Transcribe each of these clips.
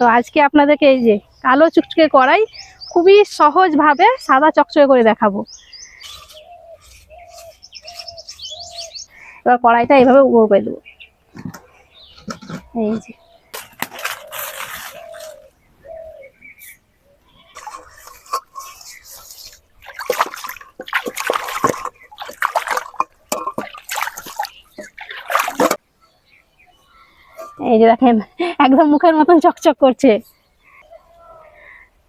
তো আজকে আপনাদেরকে এই যে কালো চুকচুকে কড়াই খুবই সহজভাবে সাদা চকচকে করে দেখাবো। এবার কড়াইটা এইভাবে উপর করে দেবো। এই যে। এই যে দেখেন, একদম মুখের মতন চকচক করছে।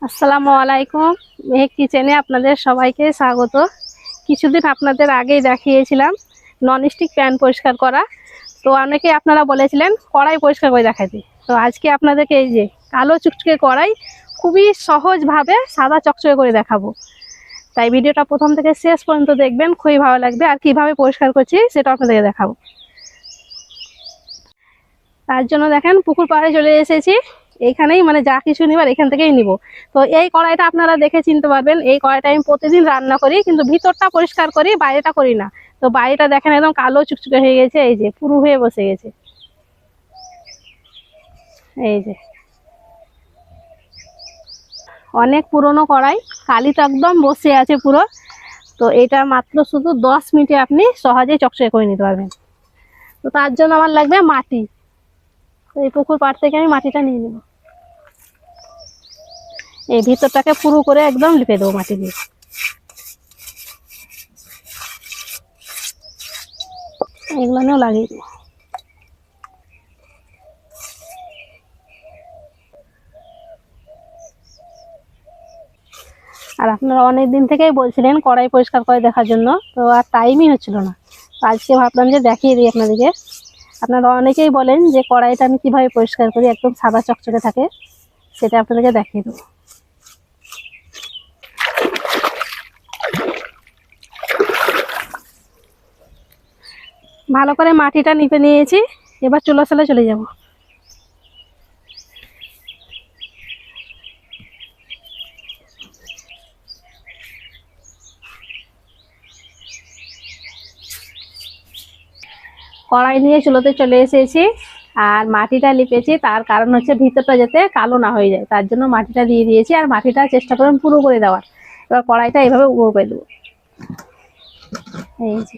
আসসালামু আলাইকুম, মেহেক কিচেনে আপনাদের সবাইকে স্বাগত। কিছুদিন আপনাদের আগেই দেখিয়েছিলাম ননস্টিক প্যান পরিষ্কার করা। তো অনেকে আপনারা বলেছিলেন কড়াই পরিষ্কার করে দেখাতে তো আজকে আপনাদেরকে এই যে কালো চুকচুকে কড়াই খুবই সহজভাবে সাদা চকচকে করে দেখাবো। তাই ভিডিওটা প্রথম থেকে শেষ পর্যন্ত দেখবেন, খুবই ভালো লাগবে। আর কীভাবে পরিষ্কার করছি সেটা আপনাদেরকে দেখাবো। তার জন্য দেখেন পুকুর পাড়ে চলে এসেছি। এইখানেই মানে যা কিছু নিবার এখান থেকেই নিব। তো এই কড়াইটা আপনারা দেখে চিনতে পারবেন, এই কড়াইটা আমি প্রতিদিন রান্না করি, কিন্তু ভিতরটা পরিষ্কার করি, বাইরেটা করি না। তো বাইরেটা দেখেন একদম কালো চুকচুকে হয়ে গেছে, এই যে পুরু হয়ে বসে গেছে। এই যে। অনেক পুরনো কড়াই কালি তো একদম বসে আছে পুরো। তো এটা মাত্র শুধু দশ মিনিটে আপনি সহজেই চকচকে করে নিতে পারবেন। তো তার জন্য আমার লাগবে মাটি। এই পুকুর পাড় থেকে আমি মাটিটা নিয়ে নেব। এই ভিতরটাকে পুরো করে একদম লিপে দেবো মাটি দিয়ে। এগুলো লাগিয়ে দেবো। আর আপনারা অনেক দিন থেকেই বলছিলেন কড়াই পরিষ্কার করে দেখার জন্য, তো আর টাইমই হচ্ছিল না। আজকে ভাবলাম যে দেখিয়ে দিই আপনাদেরকে। আপনারা অনেকেই বলেন যে কড়াইটা আমি কীভাবে পরিষ্কার করি, একদম সাদা চকচকে থাকে, সেটা আপনাদেরকে দেখিয়ে দেবো। ভালো করে মাটিটা নিপে নিয়েছি, এবার চুলা চলে যাব। কড়াই নিয়ে চুলোতে চলে এসেছি আর মাটিটা লিপেছি, তার কারণ হচ্ছে ভিতরটা যাতে কালো না হয়ে যায়, তার জন্য মাটিটা দিয়ে দিয়েছি আর মাটিটা চেষ্টা করবেন পুরো করে দেওয়ার। এবার কড়াইটা এইভাবে উপর করে দেবো। এই যে।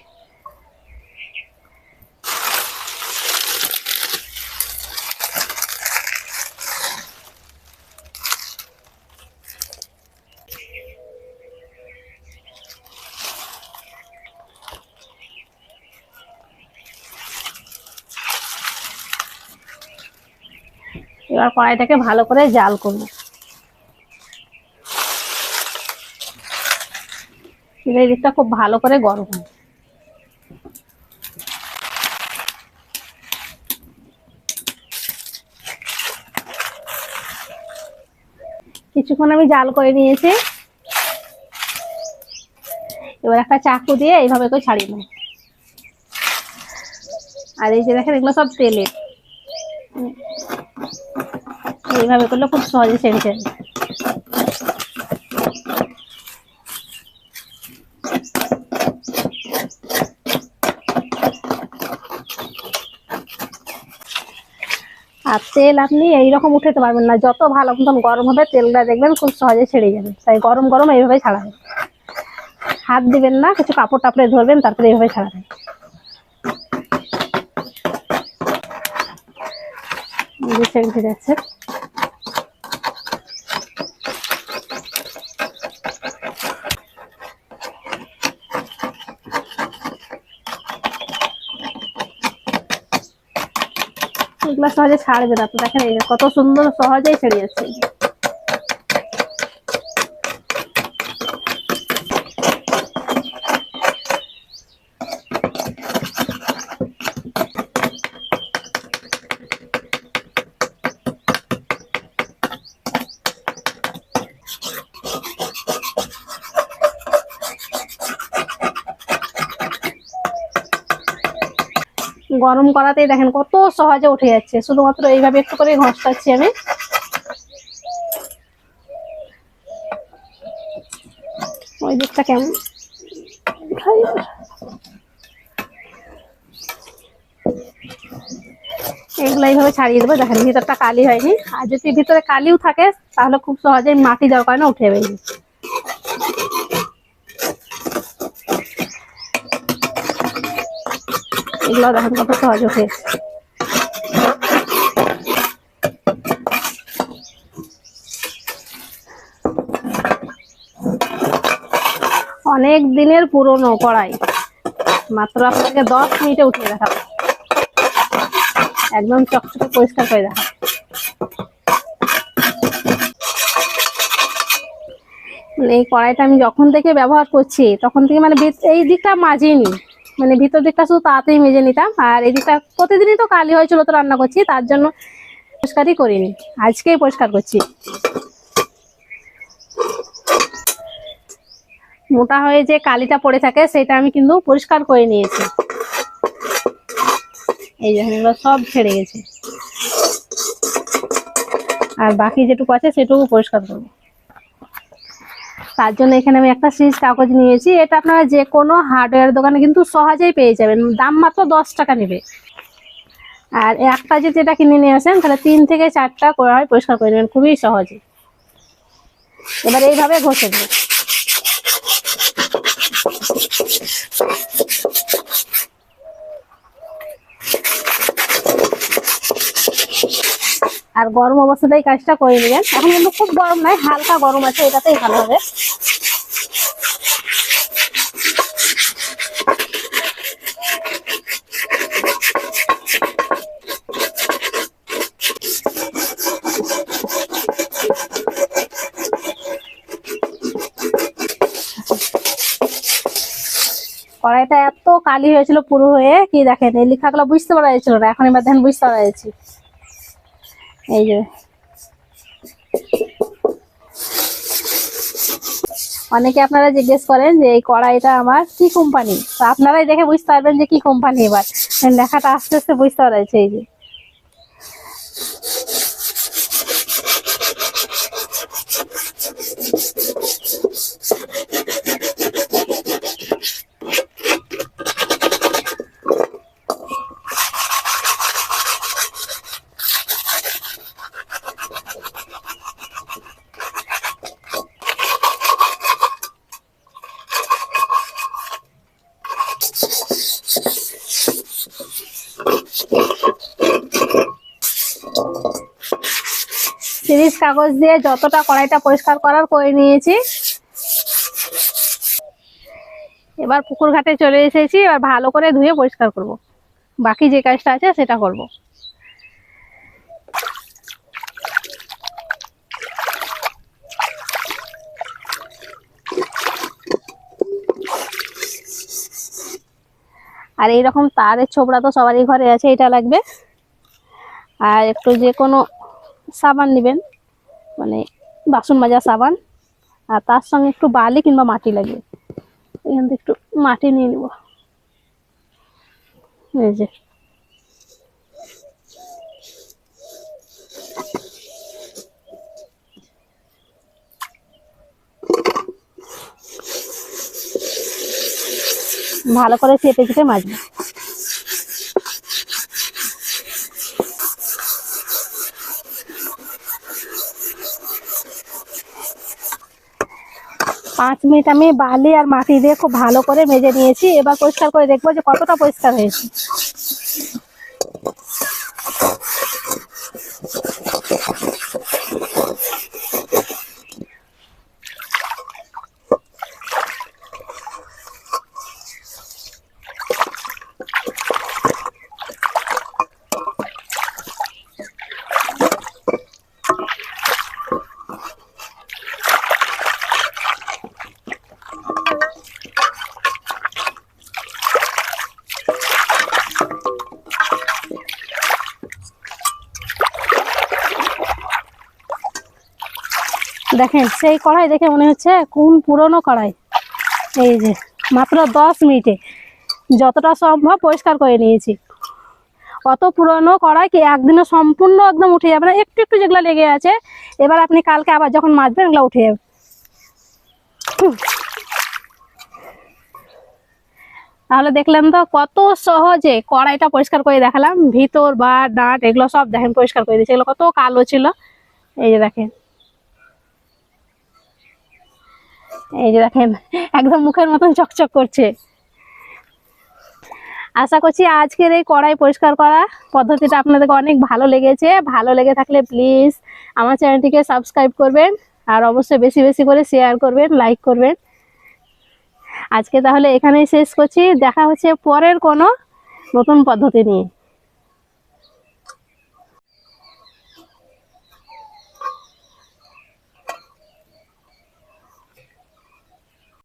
এবার কড়াইটাকে ভালো করে জাল করব। এই দিকটা খুব ভালো করে গরম হয় কিছুক্ষণ আমি জাল করে নিয়েছি। এবার একটা চাকু দিয়ে এইভাবে করে ছাড়িয়ে নেব। আর এই যে দেখেন এগুলো সব তেলের এইভাবে করলে খুব সহজে যাবে আর তেল আপনি এইরকম উঠাতে পারবেন না, যত ভালো মতন গরম হবে তেলটা দেখবেন খুব সহজে ছেড়ে যাবে। তাই গরম গরম এইভাবে ছাড়াবে হাত দিবেন না, কিছু কাপড় টাপড়ে ধরবেন, তারপরে এইভাবে ছাড়াবেন। ছেড়ে যাচ্ছে। এগুলো সহজে ছাড়বে না। তো দেখেন কত সুন্দর সহজেই ছেড়ে যাচ্ছে গরম করাতেই দেখেন কত সহজে উঠে যাচ্ছে। শুধুমাত্র এইভাবে একটু করে ঘষটাচ্ছি আমি। ওই দিকটা কেমন? এগুলো এইভাবে ছাড়িয়ে দেবো। দেখেন, ভিতরটা কালি হয়নি। আর যদি ভিতরে কালিও থাকে, তাহলে খুব সহজেই মাটি দেওয়ার কারণে উঠে যাবে। এগুলো দেখেন কত সহজ উঠে অনেক দিনের পুরনো কড়াই। মাত্র আপনাকে দশ মিনিটে উঠিয়ে দেখাবো। একদম চকচকে পরিষ্কার করে দেখাবো। মানে এই কড়াইটা আমি যখন থেকে ব্যবহার করছি, তখন থেকে মানে এই দিকটা মাজিনি। মানে ভিতর দিকটা শুধু তাড়াতাড়ি মেজে নিতাম। আর এই দিকটা প্রতিদিনই তো কালি হয়েছিল তো রান্না করছি, তার জন্য পরিষ্কারই করিনি। আজকেই পরিষ্কার করছি। মোটা হয়ে যে কালিটা পড়ে থাকে, সেটা আমি কিন্তু পরিষ্কার করে নিয়েছি। এই যে এগুলো সব ছেড়ে গেছে। আর বাকি যেটুকু আছে, সেটুকু পরিষ্কার করব। তার জন্য এখানে আমি একটা সিরিজ কাগজ নিয়েছি। এটা আপনারা যে কোনো হার্ডওয়্যার দোকানে কিন্তু সহজেই পেয়ে যাবেন। দাম মাত্র দশ টাকা নেবে। আর একটা যদি এটা কিনে নিয়ে আসেন, তাহলে তিন থেকে চারটা করে হয় পরিষ্কার করে নেবেন। খুবই সহজে। এবার এইভাবে ঘষে দেবেন আর গরম অবস্থাতেই কাজটা করে নেবেন। এখন কিন্তু খুব গরম নাই, হালকা গরম আছে, এটাতেই ভালো হবে। কড়াইটা এত কালি হয়েছিল পুরো হয়ে, কি দেখেন, এই লেখাগুলো বুঝতে পারা যাচ্ছিল না, এখন এবার দেখেন বুঝতে পারা যাচ্ছে। এই যে। অনেকে আপনারা জিজ্ঞেস করেন যে এই কড়াইটা আমার কি কোম্পানি তো আপনারাই দেখে বুঝতে পারবেন যে কি কোম্পানি এবার। লেখাটা আস্তে আস্তে বুঝতে পারছে, এই যে। সিরিজ কাগজ দিয়ে যতটা কড়াইটা পরিষ্কার করার করে নিয়েছি। এবার পুকুর ঘাটে চলে এসেছি, এবার ভালো করে ধুয়ে পরিষ্কার করব। বাকি যে কাজটা আছে সেটা করব। আর এইরকম তারের ছোবড়া তো সবারই ঘরে আছে, এটা লাগবে। আর একটু যে কোনো সাবান নেবেন মানে বাসন মাজা সাবান, আর তার সঙ্গে একটু বালি কিংবা মাটি লাগবে এখান থেকে একটু মাটি নিয়ে নিব। এই যে। ভালো করে চেপে চেপে মাজবে। পাঁচ মিনিট আমি বালি আর মাটি দিয়ে খুব ভালো করে মেজে নিয়েছি। এবার পরিষ্কার করে দেখব যে কতটা পরিষ্কার হয়েছে। দেখেন, সেই কড়াই দেখে মনে হচ্ছে কোন পুরনো কড়াই। এই যে, মাত্র দশ মিনিটে। যতটা সম্ভব পরিষ্কার করে নিয়েছি। অত পুরনো কড়াই কি একদিনে সম্পূর্ণ একদম উঠে যাবে না? একটু একটু যেগুলো লেগে আছে, এবার আপনি কালকে আবার যখন মাজবেন এগুলো উঠে যাবে। তাহলে দেখলাম তো কত সহজে কড়াইটা পরিষ্কার করে দেখালাম। ভিতর বা ডাঁট, এগুলো সব দেখেন পরিষ্কার করে দিয়েছে। এগুলো কত কালো ছিল। এই যে দেখেন। এই যে দেখেন, একদম মুখের মতন চকচক করছে। আশা করছি আজকের এই কড়াই পরিষ্কার করা পদ্ধতিটা আপনাদেরকে অনেক ভালো লেগেছে। ভালো লেগে থাকলে প্লিজ আমার চ্যানেলটিকে সাবস্ক্রাইব করবেন আর অবশ্যই বেশি বেশি করে শেয়ার করবেন লাইক করবেন। আজকে তাহলে এখানেই শেষ করছি। দেখা হচ্ছে পরের কোনো নতুন পদ্ধতি নিয়ে।